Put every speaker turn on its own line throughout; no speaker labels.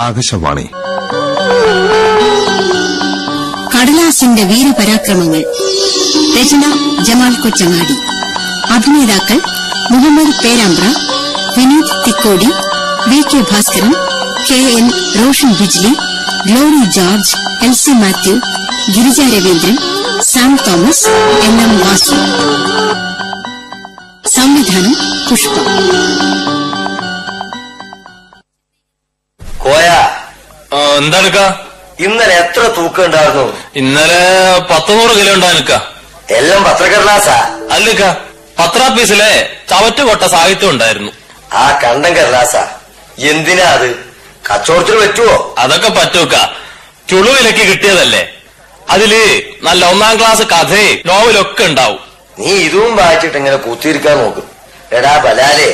ആകാശവാണി.
കടലാസിന്റെ വീരപരാക്രമങ്ങൾ. രചന ജമാൽ കൊച്ചങ്ങാടി. അഭിനേതാക്കൾ Muhammad Perambra Vineeth Thikkodi V K Bhaskaran K N Roshan Bijli Glory George L C Mathew Girija Raveendran Sam Thomas N M Vasu. സംവിധാനം പുഷ്പ.
എന്താണെക്ക?
ഇന്നലെ എത്ര തൂക്കം ഉണ്ടായിരുന്നു?
ഇന്നലെ പത്തുനൂറ് kilo ഉണ്ടാനിക്ക
എല്ലാം പത്രക്കടലാസാ
അല്ലുക്ക പത്രാഫീസിലെ ചവറ്റുകൊട്ട സാഹിത്യം ഉണ്ടായിരുന്നു.
ആ കണ്ടം കടലാസാ എന്തിനാ അത്? കച്ചവടത്തിന് പറ്റുവോ?
അതൊക്കെ പറ്റൂക്ക. ചുളുവിലേക്ക് കിട്ടിയതല്ലേ. അതിൽ നല്ല ഒന്നാം ക്ലാസ് കഥയും നോവലൊക്കെ ഉണ്ടാവും.
നീ ഇതും വായിച്ചിട്ട് ഇങ്ങനെ കുത്തിയിരിക്കാൻ നോക്കും. എടാ ബലാലേ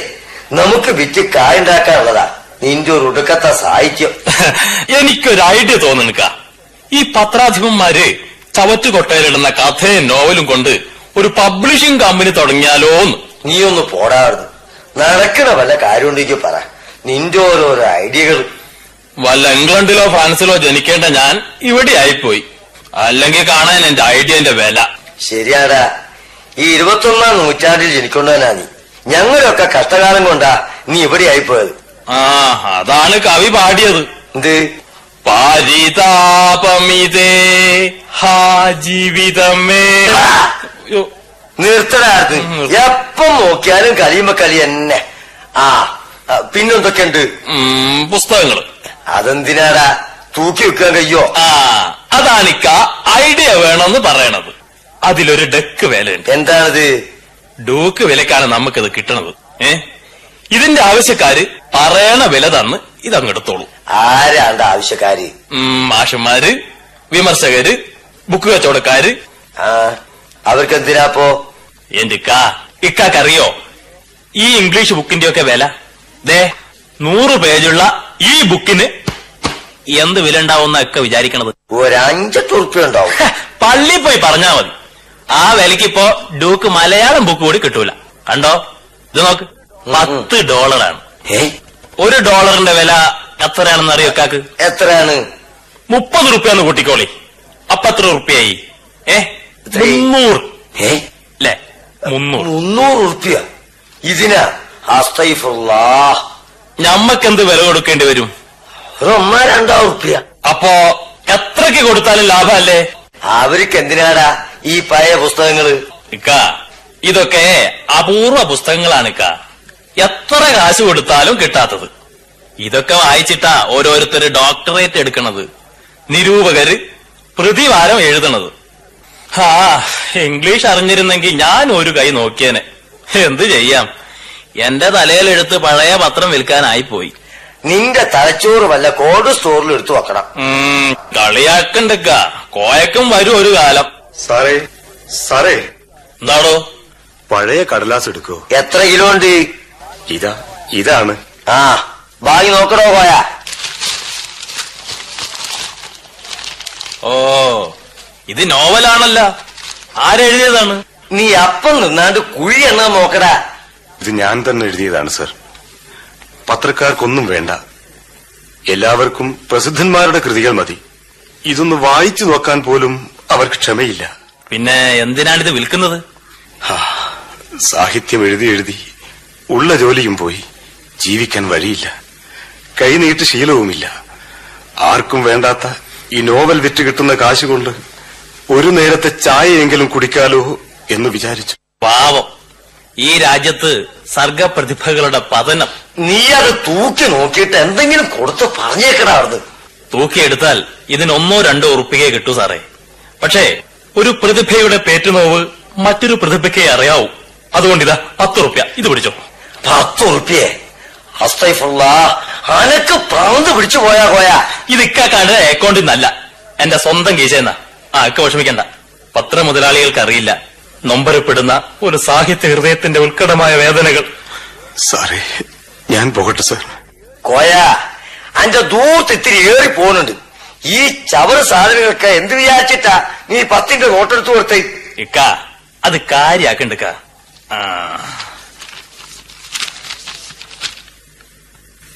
നമുക്ക് വിറ്റ് കായുണ്ടാക്കാനുള്ളതാ നിന്റെ ഒരു ഒടുക്കത്തെ സാഹിത്യം.
എനിക്കൊരു ഐഡിയ തോന്നണക്ക ഈ പത്രാധിപന്മാര് ചവറ്റുകൊട്ടയിലിടുന്ന കഥയും നോവലും കൊണ്ട് ഒരു പബ്ലിഷിംഗ് കമ്പനി തുടങ്ങിയാലോന്ന്.
നീ ഒന്ന് പോടാറുന്നു നടക്കണ വല്ല കാര്യം ഉണ്ടെങ്കിൽ പറ. നിന്റെ ഓരോരോ ഐഡിയകൾ.
വല്ല ഇംഗ്ലണ്ടിലോ ഫ്രാൻസിലോ ജനിക്കേണ്ട ഞാൻ ഇവിടെ ആയിപ്പോയി അല്ലെങ്കിൽ കാണാൻ എന്റെ ഐഡിയന്റെ വില.
ശരിയാടാ. ഈ ഇരുപത്തൊന്നാം നൂറ്റാണ്ടിൽ ജനിക്കൊണ്ടവനാ നീ. ഞങ്ങളൊക്കെ കഷ്ടകാലം കൊണ്ടാ നീ ഇവിടെ ആയിപ്പോയത്
ആ അതാണ് കവി പാടിയത്.
എന്ത്?
പാരിതാപമിതേ ഹാ ജീവിതമേ. യ്യോ,
നിർത്തടാർന്ന് എപ്പം നോക്കിയാലും കലിയുമ്പോ കലി തന്നെ. ആ പിന്നെ പിന്നെന്തൊക്കെയുണ്ട്?
പുസ്തകങ്ങൾ. പുസ്തകങ്ങൾ
അതെന്തിനാടാ? തൂക്കി വെക്കാൻ കഴിയോ?
ആ അതാണിക്ക ഐഡിയ വേണമെന്ന് പറയണത്. അതിലൊരു ഡെക്ക് വിലയുണ്ട്.
എന്താണത്?
ഡൂക്ക് വിലക്കാണ് നമുക്കിത് കിട്ടണത്. ഏ? ഇതിന്റെ ആവശ്യക്കാര് പറയണ വില തന്ന് ഇതങ്ങെടുത്തോളൂ.
ആരാണ്ട് ആവശ്യക്കാര്?
മാഷന്മാര് വിമർശകര് ബുക്ക് കച്ചവടക്കാര്.
ആ അവർക്ക് എന്തിനാപ്പോ
എന്റെ ഇക്കാ ഇക്കാക്കറിയോ? ഈ ഇംഗ്ലീഷ് ബുക്കിന്റെ ഒക്കെ വില? ദേ നൂറ് പേജുള്ള ഈ ബുക്കിന് എന്ത് വില ഉണ്ടാവുന്ന ഒക്കെ വിചാരിക്കണത്?
ഒരഞ്ചെട്ട് ഉറുപ്പ്യ ഉണ്ടാവും.
ഹ, പള്ളി പോയി പറഞ്ഞാ മതി. ആ വിലക്ക് ഇപ്പോ ഡൂക്ക് മലയാളം ബുക്ക് കൂടി കിട്ടൂല. കണ്ടോ? ഇത് നോക്ക്. പത്ത് ഡോളറാണ്. ഒരു ഡോളറിന്റെ വില എത്രയാണെന്ന് അറിയോ കാക്ക്?
എത്രയാണ്?
മുപ്പത് റുപ്യാന്ന് കൂട്ടിക്കോളി. അപ്പൊ എത്ര റുപ്യായി? ഏ? മുന്നൂറ്. അല്ലേ മുന്നൂറ്.
മുന്നൂറ് റുപ്യ. ഇതിനാ ഞമ്മക്ക്
എന്ത് വില കൊടുക്കേണ്ടി വരും?
ഒന്നോ രണ്ടോ റുപ്യ.
അപ്പോ എത്രക്ക് കൊടുത്താലും ലാഭമല്ലേ?
അവർക്ക് എന്തിനാടാ ഈ പഴയ പുസ്തകങ്ങൾ?
ഇക്ക ഇതൊക്കെ അപൂർവ പുസ്തകങ്ങളാണ് ഇക്ക എത്ര കാശ് കൊടുത്താലും കിട്ടാത്തത്. ഇതൊക്കെ വായിച്ചിട്ടാ ഓരോരുത്തര് ഡോക്ടറേറ്റ് എടുക്കണത്. നിരൂപകര് പ്രതിവാരം എഴുതണത്. ആ ഇംഗ്ലീഷ് അറിഞ്ഞിരുന്നെങ്കിൽ ഞാൻ ഒരു കൈ നോക്കിയേനെ. എന്ത് ചെയ്യാം? എന്റെ തലയിലെടുത്ത് പഴയ പത്രം വിൽക്കാനായി പോയി
നിന്റെ തലച്ചോറ് വല്ല കോഡ് സ്റ്റോറിൽ എടുത്തു വെക്കണം.
കളിയാക്കണ്ടക്ക. കോയക്കും വരും ഒരു കാലം.
സാറേ സാറേ.
എന്താണോ
പഴയ കടലാസ് എടുക്കോ?
എത്ര കിലോ ഉണ്ട്?
ഇതാ ഇതാണ്.
ആ വാങ്ങി നോക്കണോ പോയാ.
ഓ ഇത് നോവലാണല്ല. ആരെഴുതിയതാണ്?
നീ അപ്പം നിന്നാണ്ട് കുഴി എണ്ണ നോക്കടാ.
ഇത് ഞാൻ തന്നെ എഴുതിയതാണ് സർ. പത്രക്കാർക്കൊന്നും വേണ്ട. എല്ലാവർക്കും പ്രസിദ്ധന്മാരുടെ കൃതികൾ മതി. ഇതൊന്ന് വായിച്ചു നോക്കാൻ പോലും അവർക്ക് ക്ഷമയില്ല.
പിന്നെ എന്തിനാണിത് വിൽക്കുന്നത്?
സാഹിത്യം എഴുതി എഴുതി. ഉള്ള ജോലിയും പോയി. ജീവിക്കാൻ വഴിയില്ല. കൈനീട്ട് ശീലവുമില്ല. ആർക്കും വേണ്ടാത്ത ഈ നോവൽ വിറ്റ് കിട്ടുന്ന കാശുകൊണ്ട് ഒരു നേരത്തെ ചായയെങ്കിലും കുടിക്കാലോ എന്ന് വിചാരിച്ചു.
പാവം. ഈ രാജ്യത്ത് സർഗപ്രതിഭകളുടെ പതനം.
നീ അത് തൂക്കി നോക്കിയിട്ട് എന്തെങ്കിലും കൊടുത്ത് പറഞ്ഞേക്കടാ അവിടുന്ന്
തൂക്കിയെടുത്താൽ ഇതിനൊന്നോ രണ്ടോ ഉറുപ്പികയെ കിട്ടൂ സാറേ. പക്ഷേ ഒരു പ്രതിഭയുടെ പേറ്റുനോവ് മറ്റൊരു പ്രതിഭയ്ക്കേ അറിയാവൂ. അതുകൊണ്ടിതാ പത്ത് റുപ്യ ഇത് പിടിച്ചോ.
പത്ത് ഉറുപ്പിയെ അസ്തൈഫുള്ള അനക്ക് പ്രാന്ത് പിടിച്ചു പോയാ പോയാ.
ഇത് ഇക്കാക്കാണ്ട് അക്കൗണ്ടിൽ നിന്നല്ല എന്റെ സ്വന്തം കീശയെന്ന. ആ ഇക്ക വിഷമിക്കണ്ട. പത്ര മുതലാളികൾക്ക് അറിയില്ല. നൊമ്പരപ്പെടുന്ന ഒരു സാഹിത്യ ഹൃദയത്തിന്റെ ഉത്കടമായ വേദനകൾ.
സാറേ ഞാൻ പോകട്ടെ സാർ.
കോയ അന്റെ ദൂരത്ത് ഇത്തിരി ഏറി പോകുന്നുണ്ട്. ഈ ചവറ് സാധനങ്ങൾക്ക് എന്ത് വിചാരിച്ചിട്ടാ നീ പത്തിന്റെ നോട്ടെടുത്ത് കൊടുത്തേ?
ഇക്ക അത് കാര്യാക്കണ്ടിക്ക ആ.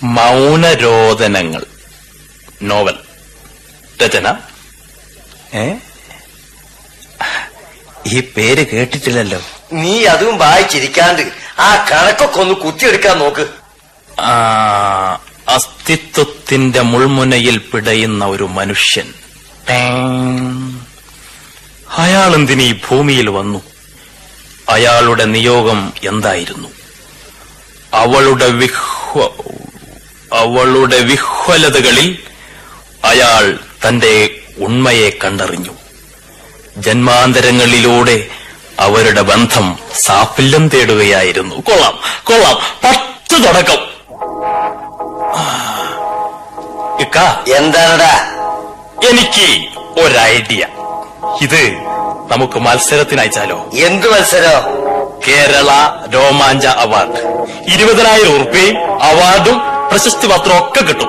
മൗനരോദനങ്ങൾ. നോവൽ. രചന. ഏ? ഈ പേര് കേട്ടിട്ടില്ലല്ലോ.
നീ അതും വായിച്ചിരിക്കാണ്ട് ആ കണക്കൊക്കെ ഒന്ന് കുത്തിയെടുക്കാൻ നോക്ക്.
ആ, അസ്തിത്വത്തിന്റെ മുൾമുനയിൽ പിടയുന്ന ഒരു മനുഷ്യൻ. അയാളെന്തിന് അയാൾ ഈ ഭൂമിയിൽ വന്നു? അയാളുടെ നിയോഗം എന്തായിരുന്നു? അവളുടെ വിഹ്വ അവളുടെ വിഹ്വലതകളിൽ അയാൾ തന്റെ ഉണ്മയെ കണ്ടറിഞ്ഞു. ജന്മാന്തരങ്ങളിലൂടെ അവരുടെ ബന്ധം സാഫല്യം തേടുകയായിരുന്നു. കൊള്ളാം കൊള്ളാം. പത്ത് തുടക്കം. ഇക്ക.
എന്താണടാ?
എനിക്ക് ഒരു ഐഡിയ ഇത് നമുക്ക് മത്സരത്തിനയച്ചാലോ
എന്ത് മത്സരം?
കേരള രോമാഞ്ച അവാർഡ്. ഇരുപതിനായിരം ഉറുപ്പ്യയും അവാർഡും പ്രശസ്തി പത്രം ഒക്കെ കിട്ടും.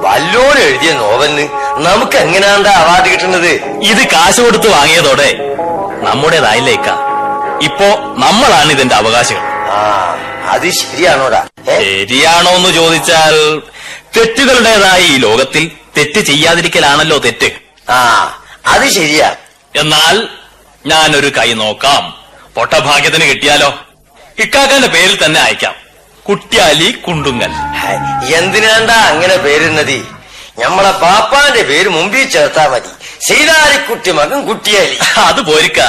വല്ലോൻ എഴുതിയ നോവലിന് നമുക്ക് എങ്ങനെയാണ്ടാ അവാർഡ് കിട്ടുന്നത്?
ഇത് കാശ് കൊടുത്ത് വാങ്ങിയതോടെ നമ്മുടേതായില്ലേക്ക. ഇപ്പോ നമ്മളാണ് ഇതിന്റെ അവകാശികൾ.
ആ അത് ശരിയാണോടാ? ഏ?
ശരിയാണോ എന്ന് ചോദിച്ചാൽ തെറ്റുകളുടേതായി ഈ ലോകത്തിൽ തെറ്റ് ചെയ്യാതിരിക്കലാണല്ലോ തെറ്റ്.
ആ അത് ശരിയാ.
എന്നാൽ ഞാനൊരു കൈ നോക്കാം. പൊട്ടഭാഗ്യത്തിന് കിട്ടിയാലോ? ഇക്കാക്കന്റെ പേരിൽ തന്നെ അയക്കാം. കുട്യാലി കുണ്ടുങ്ങൽ.
എന്തിനാണ്ടാ അങ്ങനെ പേരുന്നത്? ഞമ്മളെ പാപ്പാന്റെ പേര് മുമ്പിൽ ചേർത്താ മതി. സീതാരിക്കുട്ടി മകൻ കുട്ടിയാലി.
അത് പോരിക്ക.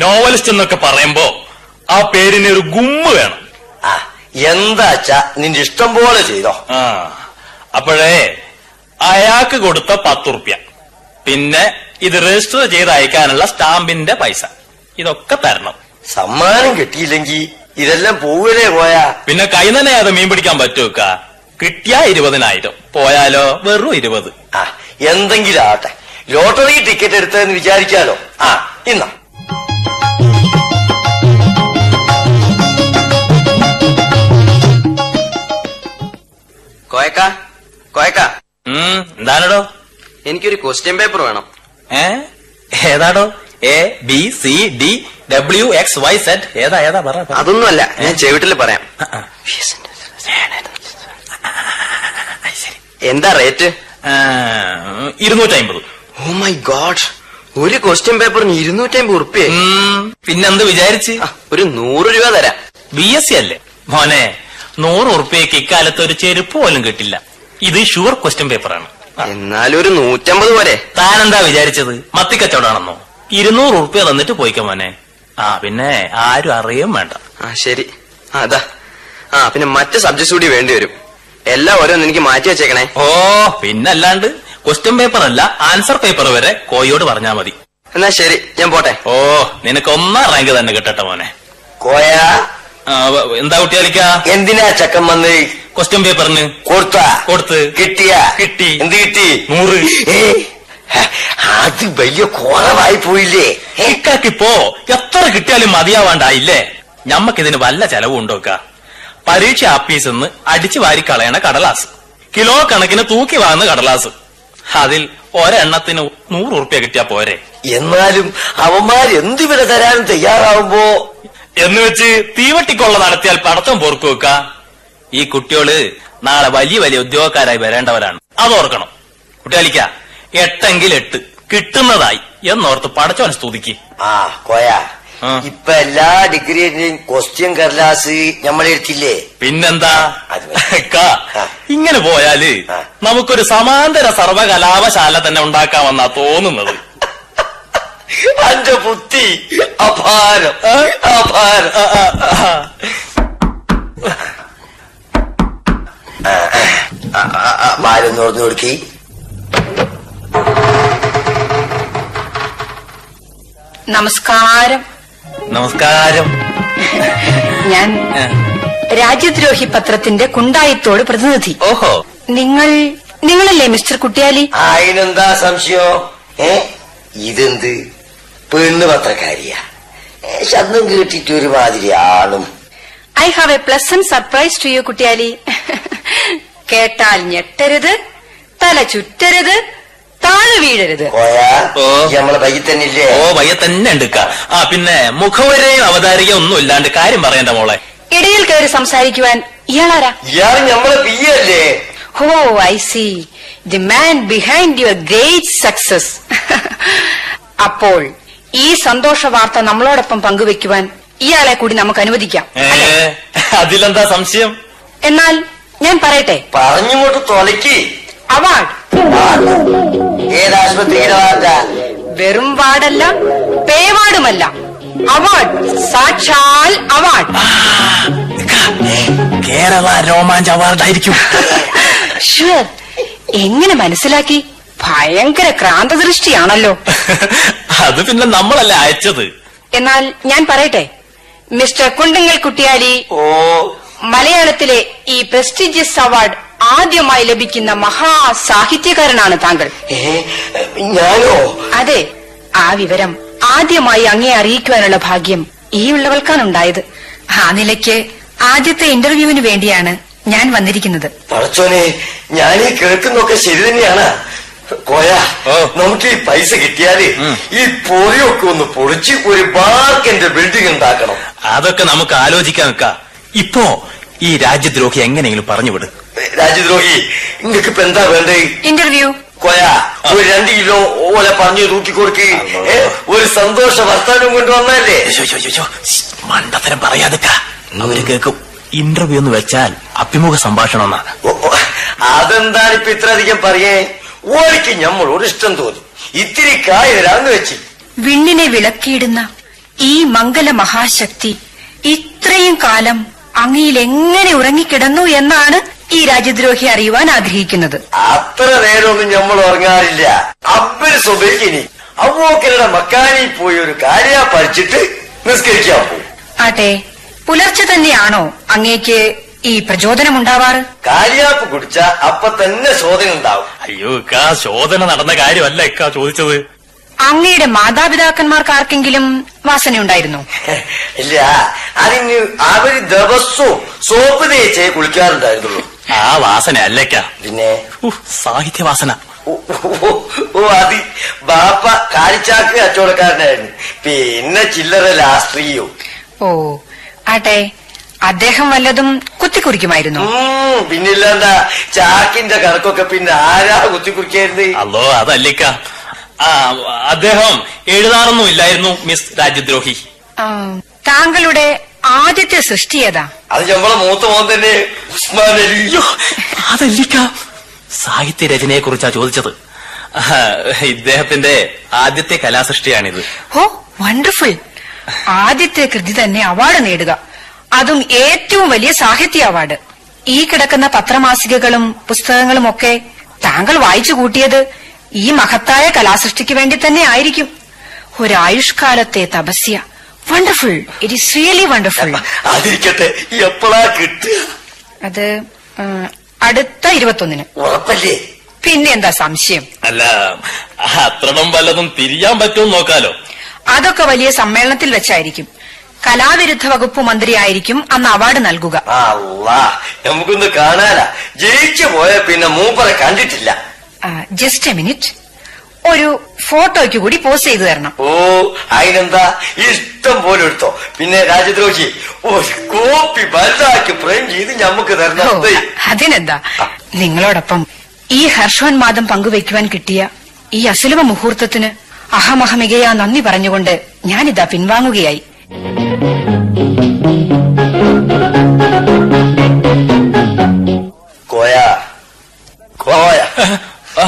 നോവലിസ്റ്റ് എന്നൊക്കെ പറയുമ്പോ ആ പേരിന് ഒരു ഗുമ്മ് വേണം.
ആ എന്താച്ചാ നിന്റെ ഇഷ്ടം പോലെ ചെയ്തോ.
ആ അപ്പോഴേ അയാൾക്ക് കൊടുത്ത പത്തുറുപ്യ. പിന്നെ ഇത് രജിസ്റ്റർ ചെയ്ത് അയക്കാനുള്ള സ്റ്റാമ്പിന്റെ പൈസ. ഇതൊക്കെ തരണം.
സമ്മാനം കിട്ടിയില്ലെങ്കി ഇതെല്ലാം പോവലേ പോയാ.
പിന്നെ കൈ തന്നെ അത് മീൻ പിടിക്കാൻ പറ്റൂക്ക. കിട്ടിയ ഇരുപതിനായിരം. പോയാലോ വെറും ഇരുപത്.
ആ എന്തെങ്കിലും ആവട്ടെ ലോട്ടറി ടിക്കറ്റ് എടുത്തതെന്ന് വിചാരിക്കാലോ. ആ ഇന്ന.
കോയക്ക കോയക്ക.
ഉം എന്താണോ
എനിക്കൊരു ക്വസ്റ്റ്യൻ പേപ്പർ വേണം.
ഏ? ഏതാടോ? A B C D W X Y set ഏതാ ഏതാ പറ പറ.
അതൊന്നുമല്ല ഞാൻ ചെവിട്ടിൽ പറയാം.
ആ, ആ.
എന്താ റേറ്റ്?
ആ, ഇരുന്നൂറ്റി അമ്പത്
ഓ മൈ ഗോഡ്. ഒരു ക്വസ്റ്റ്യൻ പേപ്പറിന് ഇരുന്നൂറ്റമ്പത് ഉറുപ്പ്യ?
പിന്നെന്ത് വിചാരിച്ച്?
ഒരു നൂറ് രൂപ തരാം.
ബി എസ് സി അല്ലേ? മോനെ നൂറ് ഉറുപ്പ്യക്ക് ഇക്കാലത്ത് ഒരു ചെരുപ്പ് പോലും കിട്ടില്ല. ഇത് ഷുവർ ക്വസ്റ്റ്യൻ പേപ്പറാണ്.
എന്നാലും ഒരു നൂറ്റമ്പത് പോരെ.
താനെന്താ വിചാരിച്ചത്? മത്തിക്കച്ചവടാണെന്നോ? ഇരുന്നൂറ് ഉറുപ്പ്യ തന്നിട്ട് പോയിക്ക മോനെ. ആ പിന്നെ ആരും അറിയും വേണ്ട.
ആ ശരി. ആ, അതാ ആ പിന്നെ മറ്റ് സബ്ജക്ട്സ് കൂടി വേണ്ടി വരും. എല്ലാം ഓരോന്ന് എനിക്ക് മാറ്റി വെച്ചേക്കണേ.
ഓ പിന്നല്ലാണ്ട് ക്വസ്റ്റ്യൻ പേപ്പർ അല്ല ആൻസർ പേപ്പർ വരെ കോയോട് പറഞ്ഞാ മതി.
എന്നാ ശരി ഞാൻ പോട്ടെ.
ഓ നിനക്ക് ഒന്നാം റാങ്ക് തന്നെ കിട്ടട്ടെ മോനെ.
കോയ?
ആ, വ- എന്താ കുട്ടിയാലിക്ക
എന്തിനാ ചക്കൻ വന്ന്?
ക്വസ്റ്റ്യൻ പേപ്പറിന്
കൊടുത്ത?
കൊടുത്ത്.
കിട്ടിയ?
കിട്ടി.
എന്ത് കിട്ടി?
നൂറ്.
ഏ, ഹ, അത് വലിയ കുറവായി പോയില്ലേ?
ഇക്കാക്കിപ്പോ എത്ര കിട്ടിയാലും മതിയാവാണ്ടായില്ലേ? ഞമ്മക്കിതിന് വല്ല ചെലവും ഉണ്ടോക്ക പരീക്ഷ നിന്ന് അടിച്ചു വാരി കളയണ കടലാസ്. കിലോ കണക്കിന് തൂക്കി വാങ്ങുന്ന കടലാസ്. അതിൽ ഒരെണ്ണത്തിന് നൂറ് ഉറുപ്യ കിട്ടിയാ പോരെ.
എന്നാലും അവന്മാർ എന്ത് വില തരാനും തയ്യാറാവുമ്പോ?
എന്ന് വെച്ച് തീവട്ടിക്കൊള്ള നടത്തിയാൽ പടത്തം പോർക്കു വെക്ക ഈ കുട്ടികൾ നാളെ വലിയ വലിയ ഉദ്യോഗക്കാരായി വരേണ്ടവരാണ്. അതോർക്കണം. കുട്ടികളിക്ക എട്ടെങ്കിൽ എട്ട്. കിട്ടുന്നതായി. എന്നോർത്ത് പടച്ചോൻ സ്തുതിക്ക്.
ആ കോയ. ഇപ്പൊ എല്ലാ ഡിഗ്രിയുടെയും ക്വസ്റ്റ്യൻ കടലാസ്
പിന്നെന്താ?
മതി.
ഇക്ക,
ആ.
ഇങ്ങനെ
പോയാൽ
നമുക്കൊരു സമാന്തര സർവകലാപശാല തന്നെ ഉണ്ടാക്കാമെന്നാ തോന്നുന്നത്.
അന്റെ ബുദ്ധി അപാരം. അപാരം.
ആ.
കൊടുക്കി.
നമസ്കാരം.
നമസ്കാരം.
ഞാൻ രാജ്യദ്രോഹി പത്രത്തിന്റെ കുണ്ടായിത്തോട് പ്രതിനിധി.
ഓഹോ.
നിങ്ങൾ നിങ്ങളല്ലേ മിസ്റ്റർ കുട്ടിയാലി?
അതിനെന്താ സംശയോ? ഏ? ഇതെന്ത്? പെണ്ണ് പത്രക്കാരിയാ. ശബ്ദം കേട്ടിട്ട് ഒരുമാതിരി ആളും.
I have a pleasant surprise to you Kuttiyali. കേട്ടാൽ ഞെട്ടരുത് തല ചുറ്റരുത് താഴെ വീഴരുത്.
ഓ.
നമ്മളെ തന്നെ ഇല്ലേ
ഓ വയ്യ തന്നെ ഉണ്ട് ഇക്ക. ആ പിന്നെ മുഖവരെയും അവതാരിക ഒന്നും ഇല്ലാണ്ട് കാര്യം പറയണ്ട മോളെ.
ഇടയിൽ കയറി സംസാരിക്കുവാൻ ഇയാളാരാ?
ഇയാൾ നമ്മളെ പിയല്ലേ
ഓ I see the man behind your great success അപ്പോൾ ഈ സന്തോഷ വാർത്ത നമ്മളോടൊപ്പം പങ്കുവെക്കുവാൻ ഇയാളെ കൂടി നമുക്ക് അനുവദിക്കാം.
ഏ? അതിലെന്താ സംശയം?
എന്നാൽ ഞാൻ പറയട്ടെ.
പറഞ്ഞിങ്ങോട്ട് തൊലക്കി.
അവാർഡ്
ഏതാശുപത്രിയുടെ വാർത്ത?
വെറും വാർഡല്ല പേവാടുമല്ല. അവാർഡ് സാക്ഷാൽ അവാർഡ്.
കേരള രോമാഞ്ച് അവാർഡായിരിക്കും.
ഷുവർ എങ്ങനെ മനസ്സിലാക്കി? ഭയങ്കര ക്രാന്തദൃഷ്ടിയാണല്ലോ.
അത് പിന്നെ നമ്മളല്ല അയച്ചത്?
എന്നാൽ ഞാൻ പറയട്ടെ. മിസ്റ്റർ കുണ്ടിങ്ങൽ കുട്ടിയാലി
ഓ.
മലയാളത്തിലെ ഈ പ്രസ്റ്റീജിയസ് അവാർഡ് ആദ്യമായി ലഭിക്കുന്ന മഹാസാഹിത്യകാരനാണ് താങ്കൾ.
ഞാനോ?
അതെ ആ വിവരം ആദ്യമായി അങ്ങേ അറിയിക്കുവാനുള്ള ഭാഗ്യം ഈ ഉള്ളവൾക്കാണുണ്ടായത്. ആ നിലയ്ക്ക് ആദ്യത്തെ ഇന്റർവ്യൂവിന് വേണ്ടിയാണ് ഞാൻ വന്നിരിക്കുന്നത്.
പടച്ചോനെ ഈ കേൾക്കുന്നൊക്കെ ശരി തന്നെയാണ്. കോയ നമുക്ക് ഈ പൈസ
കിട്ടിയാൽ.
ഈ പൊറിയൊക്കെ ഒന്ന് പൊളിച്ച് ഒരു ബാർക്കിന്റെ ബിൽഡിംഗ് ഉണ്ടാക്കണം.
അതൊക്കെ നമുക്ക് ആലോചിക്കാൻ നിൽക്കാം. ഇപ്പോ ഈ രാജ്യദ്രോഹി എങ്ങനെയെങ്കിലും പറഞ്ഞുവിട്.
രാജ്യദ്രോഹി നിങ്ങൾക്ക് ഇപ്പൊ എന്താ വേണ്ടേ?
ഇന്റർവ്യൂ
കൊയാ ഒരു രണ്ട് കിലോ ഓല പറഞ്ഞു തൂക്കി കൊടുക്ക്. ഒരു സന്തോഷ വർത്താനം കൊണ്ടുവന്നല്ലേ
മണ്ടത്തരം പറയാതിക്ക അവർ കേൾക്കും. ഇന്റർവ്യൂ എന്ന് വെച്ചാൽ അഭിമുഖ സംഭാഷണം എന്നാണ്
അതെന്താണ് ഇപ്പൊ ഇത്ര അധികം പറയേ? ഓലിക്ക് ഞമ്മളോട് ഇഷ്ടം തോന്നി. ഇത്തിരി കായ തരാന്ന് വെച്ച്.
വിണ്ണിനെ വിളക്കിയിടുന്ന ഈ മംഗല മഹാശക്തി ഇത്രയും കാലം അങ്ങയിൽ എങ്ങനെ ഉറങ്ങിക്കിടന്നു എന്നാണ് ഈ രാജ്യദ്രോഹി അറിയുവാൻ ആഗ്രഹിക്കുന്നത്.
അത്ര നേരമൊന്നും ഞമ്മൾ ഉറങ്ങാറില്ല. അപ്പന് സ്വഭയ്ക്കിനി അവോക്കരുടെ മക്കാനി പോയി ഒരു കാര്യ പഠിച്ചിട്ട് നിസ്കരിക്കാൻ പോകും
ആട്ടെ പുലർച്ചെ തന്നെയാണോ അങ്ങേക്ക് ഈ പ്രചോദനം ഉണ്ടാവാറ്
കാര്യാപ്പ് കുടിച്ച അപ്പൊ തന്നെ ശോധന ഉണ്ടാവും
അയ്യോ ഇക്കാ ശോധന നടന്ന കാര്യമല്ല ഇക്കാ ചോദിച്ചത്.
അങ്ങയുടെ മാതാപിതാക്കന്മാർക്ക് ആർക്കെങ്കിലും വാസനയുണ്ടായിരുന്നു?
ഇല്ല അതിന് അവർ ദിവസവും സോപ്പ് തേച്ചേ കുളിക്കാറുണ്ടായിരുന്നുള്ളൂ.
ആ വാസന അല്ലേക്ക
പിന്നെ?
സാഹിത്യ
വാസന ഓ അത് ബാപ്പ കാലിച്ചാക്ക് കച്ചവടക്കാരനായിരുന്നു. പിന്നെ ചില്ലറ രാഷ്ട്രീയവും.
ഓ ആട്ടെ അദ്ദേഹം വല്ലതും കുത്തിക്കുറിക്കുമായിരുന്നു?
പിന്നില്ലാണ്ടാ ചാക്കിന്റെ കണക്കൊക്കെ പിന്നെ ആരാ കുത്തിക്കുറിക്കായിരുന്നു
അല്ലോ അതല്ലേക്ക ആ അദ്ദേഹം എഴുതാറൊന്നും ഇല്ലായിരുന്നു മിസ് രാജ്യദ്രോഹി.
ആ, താങ്കളുടെ ആദ്യത്തെ സൃഷ്ടി ഏതാ?
അത് നമ്മളെ മൂത്ത മോൻ തന്നെ ഉസ്മാൻ അലി.
അതല്ലിക്ക. സാഹിത്യ രചനയെ കുറിച്ചാ ചോദിച്ചത് ഇദ്ദേഹത്തിന്റെ ആദ്യത്തെ കലാസൃഷ്ടിയാണിത്.
ഓ വണ്ടർഫുൾ ആദ്യത്തെ കൃതി തന്നെ അവാർഡ് നേടുക. അതും ഏറ്റവും വലിയ സാഹിത്യ അവാർഡ് ഈ കിടക്കുന്ന പത്രമാസികകളും പുസ്തകങ്ങളും ഒക്കെ താങ്കൾ വായിച്ചു കൂട്ടിയത് ഈ മഹത്തായ കലാസൃഷ്ടിക്ക് വേണ്ടി തന്നെ ആയിരിക്കും. ഒരായുഷ്കാലത്തെ Tapasya. Wonderful it is really wonderful
അതിരിക്കട്ടെ എപ്പോഴാ കിട്ടുക?
അത് അടുത്ത ഇരുപത്തൊന്നിന്.
ഉറപ്പല്ലേ?
പിന്നെ എന്താ സംശയം?
അല്ല അത്രണം വല്ലതും തിരിയാൻ പറ്റുമെന്ന് നോക്കാലോ.
അതൊക്കെ വലിയ സമ്മേളനത്തിൽ വെച്ചായിരിക്കും. കലാവിരുദ്ധ വകുപ്പ് മന്ത്രിയായിരിക്കും അന്ന് അവാർഡ് നൽകുക.
നമുക്കൊന്ന് കാണാനാ ജയിച്ചു പോയ പിന്നെ മൂപ്പറെ കണ്ടിട്ടില്ല.
ജസ്റ്റ് എ മിനിറ്റ് ഒരു ഫോട്ടോയ്ക്ക് കൂടി പോസ്റ്റ് ചെയ്തു തരണം.
ഓ അതിനെന്താ? ഇഷ്ടം പോലെ എടുത്തോ. പിന്നെ രാജദ്രോഹി ഒരു കോപ്പി വലുതാക്കി ഫ്രെയിം ചെയ്ത് ഞമ്മക്ക്
ഓ,
തരണം ദേ.
അതിനെന്താ? നിങ്ങളോടൊപ്പം ഈ ഹർഷോന്മാദം പങ്കുവയ്ക്കുവാൻ കിട്ടിയ ഈ അസുലഭ മുഹൂർത്തത്തിന് അഹമഹമികയാ നന്ദി പറഞ്ഞുകൊണ്ട് ഞാനിതാ പിൻവാങ്ങുകയായി.
കോയ. കോയ.
ആ,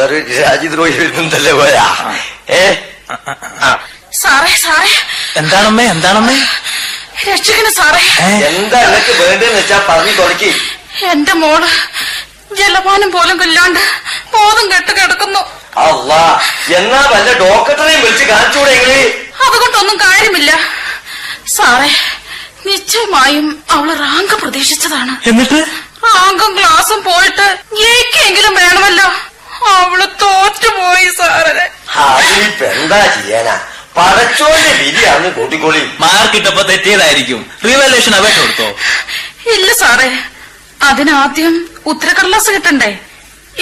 വേറൊരു രാജ്യദ്രോഹി വരുന്നുണ്ടല്ലേ പോയാ ഏ
സാറേ സാറേ
എന്താണമ്മേ എന്താണമ്മേ?
രക്ഷിക്കണേ സാറേ
എന്താ നിനക്ക് വേണ്ടെന്ന് വെച്ചാ പറഞ്ഞു തുടക്കി.
എന്റെ മോൾ ജലപാനം പോലും കൊല്ലാണ്ട് ബോധം കെട്ട് കിടക്കുന്നു.
അല്ലാ എന്നാ വല്ല ഡോക്ടറെയും വിളിച്ച് കാണിച്ചൂടെ
അതുകൊണ്ടൊന്നും കാര്യമില്ല. സാറേ നിശ്ചയമായും അവൾ റാങ്ക് പ്രതീക്ഷിച്ചതാണ്.
എന്നിട്ട്?
റാങ്കും ക്ലാസും പോയിട്ട് എനിക്കെങ്കിലും വേണമല്ലോ. അവൾ തോറ്റുപോയി സാറേ.
അതിനിപ്പ എന്താ ചെയ്യാനാ? പടച്ചോന്റെ വിധിയാണ് കൂട്ടിക്കോളി.
മാർക്കിട്ടപ്പോ തെറ്റിയതായിരിക്കും. റിവലേഷൻ അപേക്ഷ കൊടുത്തോ?
ഇല്ല സാറേ. അതിനാദ്യം ഉത്തരക്കടലാസ് കിട്ടണ്ടേ?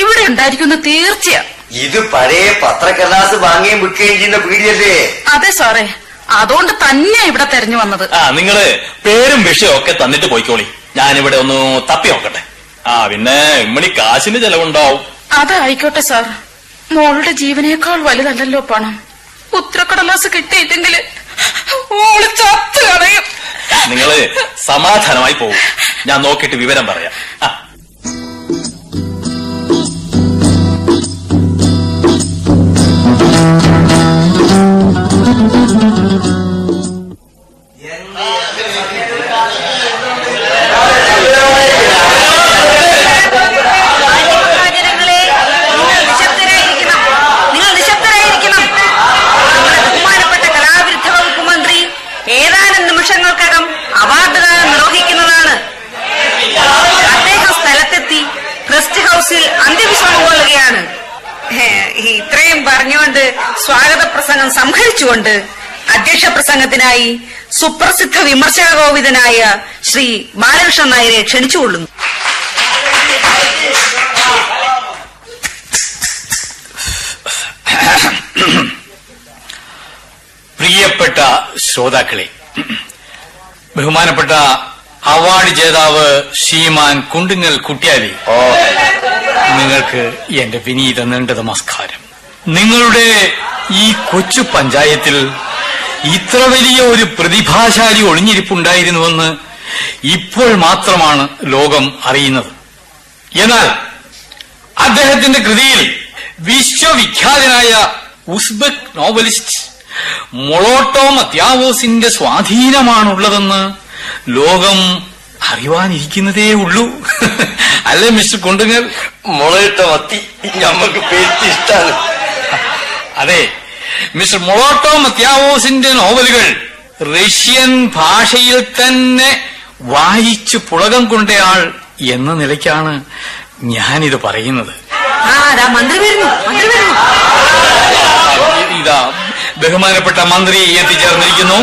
ഇവിടെ ഉണ്ടായിരിക്കുന്ന തീർച്ചയാ.
ഇത് പഴയ പത്രക്കടലാസ് വാങ്ങുകയും വിൽക്കുകയും ചെയ്യുന്ന പീടിയല്ലേ
അതെ സാറേ. അതുകൊണ്ട് തന്നെ ഇവിടെ തെരഞ്ഞു വന്നത്.
ആ നിങ്ങൾ പേരും വിഷയവും ഒക്കെ തന്നിട്ട് പോയിക്കോളി. ഞാനിവിടെ ഒന്ന് തപ്പി നോക്കട്ടെ.
ആ പിന്നെ ഇമ്മണി കാശിന് ചെലവുണ്ടാവും.
അതായിക്കോട്ടെ സാർ. മോളുടെ ജീവനേക്കാൾ വലുതല്ലല്ലോ പണം. ഉത്തരക്കടലാസ് കിട്ടിയില്ലെങ്കിൽ മോൾ ചത്തു കളയും.
നിങ്ങൾ സമാധാനമായി പോകും ഞാൻ നോക്കിയിട്ട് വിവരം പറയാം.
കോവിതനായ ശ്രീ ബാലകൃഷ്ണൻ നായരെ ക്ഷണിച്ചുകൊള്ളുന്നു.
പ്രിയപ്പെട്ട ശ്രോതാക്കളെ ബഹുമാനപ്പെട്ട അവാർഡ് ജേതാവ് ശ്രീമാൻ കുണ്ടുങ്ങൽ കുട്ടിയാലി നിങ്ങൾക്ക് എന്റെ വിനീത നീണ്ട നമസ്കാരം. നിങ്ങളുടെ ഈ കൊച്ചു പഞ്ചായത്തിൽ ഇത്ര വലിയ ഒരു പ്രതിഭാശാലി ഒളിഞ്ഞിരിപ്പുണ്ടായിരുന്നുവെന്ന് ഇപ്പോൾ മാത്രമാണ് ലോകം അറിയുന്നത്. എന്നാൽ അദ്ദേഹത്തിന്റെ കൃതിയിൽ വിശ്വവിഖ്യാതനായ ഉസ്ബെക് നോവലിസ്റ്റ് മൊളോട്ടോ മത്യാവോസിന്റെ സ്വാധീനമാണുള്ളതെന്ന് ലോകം അറിവാനിരിക്കുന്നതേ ഉള്ളൂ. അല്ലേ മിസ്റ്റർ കൊണ്ടുങ്ങൽ?
മൊളോട്ടോ മത്തി നമുക്ക് പേറ്റി ഇഷ്ടാണ്
അതെ മിസ്റ്റർ മൊളോട്ടോ മത്യാവോസിന്റെ നോവലുകൾ റഷ്യൻ ഭാഷയിൽ തന്നെ വായിച്ചു പുളകം കൊണ്ടയാൾ എന്ന നിലയ്ക്കാണ് ഞാനിത് പറയുന്നത്. ഇതാ ബഹുമാനപ്പെട്ട മന്ത്രി എത്തിച്ചേർന്നിരിക്കുന്നു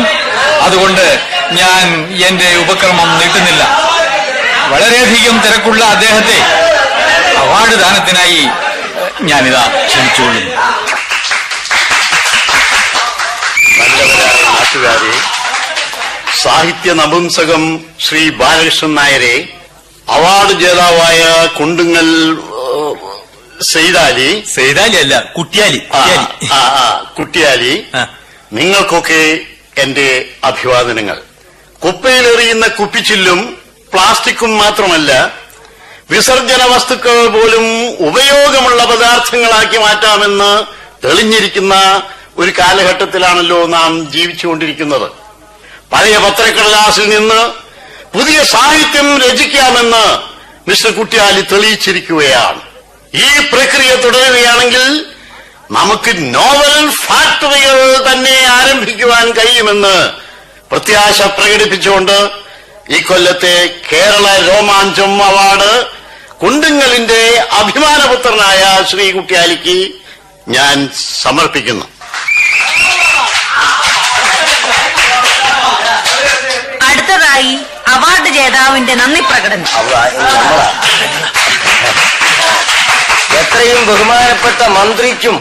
അതുകൊണ്ട് ഞാൻ എന്റെ ഉപക്രമം നീട്ടുന്നില്ല. വളരെയധികം തിരക്കുള്ള അദ്ദേഹത്തെ അവാർഡ് ദാനത്തിനായി ഞാനിതാ ക്ഷണിച്ചുകൊള്ളുന്നു.
നാട്ടുകാരെ സാഹിത്യ നപുംസകം ശ്രീ ബാലകൃഷ്ണൻ നായരെ അവാർഡ് ജേതാവായ കുണ്ടുങ്ങൽ സെയ്താലി.
സെയ്താലി അല്ല കുട്ടിയാലി കുട്ടിയാലി.
നിങ്ങൾക്കൊക്കെ എന്റെ അഭിവാദനങ്ങൾ. കുപ്പയിലെറിയുന്ന കുപ്പിച്ചില്ലും പ്ലാസ്റ്റിക്കും മാത്രമല്ല വിസർജന വസ്തുക്കൾ പോലും ഉപയോഗമുള്ള പദാർത്ഥങ്ങളാക്കി മാറ്റാമെന്ന് തെളിഞ്ഞിരിക്കുന്ന ഒരു കാലഘട്ടത്തിലാണല്ലോ നാം ജീവിച്ചുകൊണ്ടിരിക്കുന്നത്. പഴയ പത്രക്കടലാസിൽ നിന്ന് പുതിയ സാഹിത്യം രചിക്കാമെന്ന് മിസ്റ്റർ കുട്ടിയാലി തെളിയിച്ചിരിക്കുകയാണ്. ഈ പ്രക്രിയ തുടരുകയാണെങ്കിൽ നമുക്ക് നോവൽ ഫാക്ടറികൾ തന്നെ ആരംഭിക്കുവാൻ കഴിയുമെന്ന് പ്രത്യാശ പ്രകടിപ്പിച്ചുകൊണ്ട് ഈ കൊല്ലത്തെ കേരള രോമാഞ്ചം അവാർഡ് കുണ്ടുങ്ങലിന്റെ അഭിമാനപുത്രനായ ശ്രീ കുട്ടിയാലിക്ക് ഞാൻ സമർപ്പിക്കുന്നു.
അടുത്തതായി അവാർഡ് ജേതാവിന്റെ നന്ദി പ്രകടനം.
എത്രയും ബഹുമാനപ്പെട്ട മന്ത്രിക്കും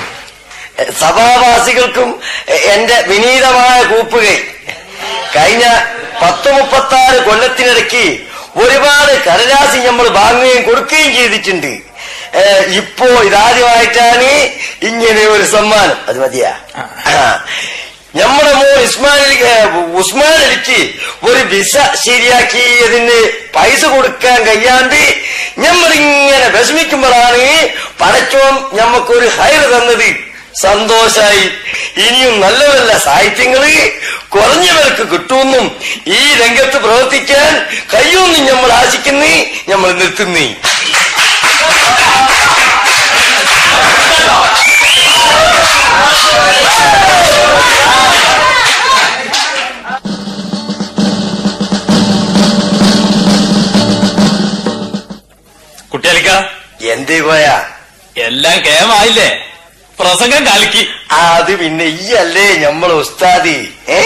സഭാവാസികൾക്കും എന്റെ വിനീതമായ കൂപ്പുകൈ കഴിഞ്ഞ പത്ത് മുപ്പത്തി ആറ് കൊല്ലത്തിനിടയ്ക്ക് ഒരുപാട് കടലാസി നമ്മൾ വാങ്ങുകയും കൊടുക്കുകയും ചെയ്തിട്ടുണ്ട്. ഇപ്പോ ഇതാദ്യമായിട്ടാണ് ഇങ്ങനെ ഒരു സമ്മാനം. അത് മതിയാ. നമ്മുടെ മോൻ ഇസ്മാൻ ഉസ്മാൻ അലിക്ക് ഒരു വിസ ശരിയാക്കി അതിന് പൈസ കൊടുക്കാൻ കഴിയാണ്ട് ഞമ്മളിങ്ങനെ വിഷമിക്കുമ്പോഴാണ് പടച്ചോൻ ഞമ്മക്കൊരു ഹൈർ തന്നത്. സന്തോഷായി. ഇനിയും നല്ല നല്ല സാഹിത്യങ്ങൾ കുറഞ്ഞവർക്ക് കിട്ടുമെന്നും ഈ രംഗത്ത് പ്രവർത്തിക്കാൻ കഴിയുമെന്നും നമ്മൾ ആശിക്കുന്നേ നമ്മൾ നിർത്തുന്നേ. പോയാ?
എല്ലാം കേമായില്ലേ? പ്രസംഗം കലക്കി.
ആ, അത് പിന്നെ ഈ അല്ലേ ഞമ്മൾ ഉസ്താദി? ഏ?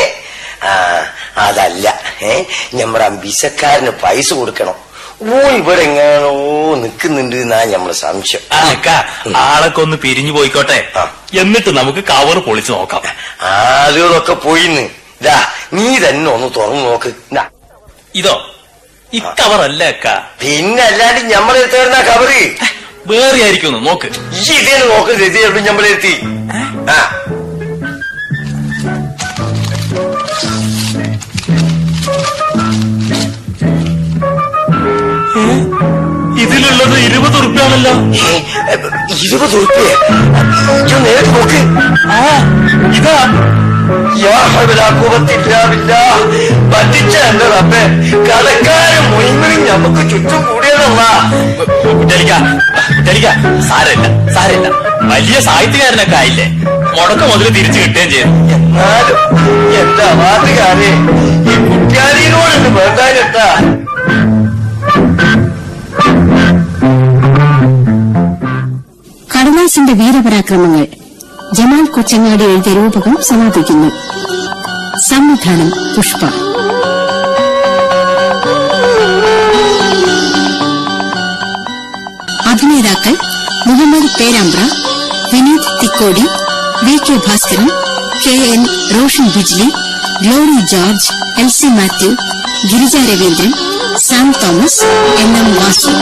ആ അതല്ല. ഏ? നമ്മുടെ ആ വിസക്കാരന് പൈസ കൊടുക്കണം. ഓ ഇവിടെ എങ്ങാനോ നിക്കുന്നുണ്ട് എന്നാ നമ്മളെ സംശയം.
ആളൊക്കെ ഒന്ന് പിരിഞ്ഞു പോയിക്കോട്ടെ. എന്നിട്ട് നമുക്ക് കവർ പൊളിച്ചു നോക്കാം.
ആദ്യതൊക്കെ പോയിന്ന്. ഇതാ നീ തന്നെ ഒന്ന് തുറന്നു നോക്ക്.
ഇതോ
ഇക്കവറല്ല അക്ക?
പിന്നെ അല്ലാണ്ട് തേർന്ന കബറ്
വേറെ ആയിരിക്കും നോക്ക്.
ഈ ഇതേന്ന് നോക്ക് രതിയുള്ളൂ ഞമ്മളെത്തി ആ.
ഇതിലുള്ളത് ഇരുപത് ഉറുപ്പ്യാണല്ലോ.
ഏ, ഇരുപത് ഉറുപ്പ്യ? നേരെ നോക്ക്.
ആ ഇതാ.
പറ്റിച്ച എന്റെ റബ്ബെ കടക്കാരും മുഴുവനും നമുക്ക് ചുറ്റും കൂടിയതല്ല
കുറ്റലിക്ക സാരല്ല സാരമില്ല വലിയ സാഹിത്യകാരനൊക്കെ ആയില്ലേ മുടക്കം മുതൽ തിരിച്ചു കിട്ടുകയും ചെയ്തു
എന്നാലും എന്റെ അവാർഡുകാരെ ഈ കുട്ടിയാലിനോട് വേണ്ട കേട്ടാ
കടലാസിന്റെ വീരപരാക്രമങ്ങൾ. ജമാൽ കൊച്ചങ്ങാടി എഴുതിയ രൂപകം സമാപിക്കുന്നു. സംവിധാനം പുഷ്പ. അഭിനേതാക്കൾ Muhammad Perambra Vineeth Thikkodi V K Bhaskaran K N Roshan Bijli Glory George L C Mathew Girija Raveendran Sam Thomas N M Vasu.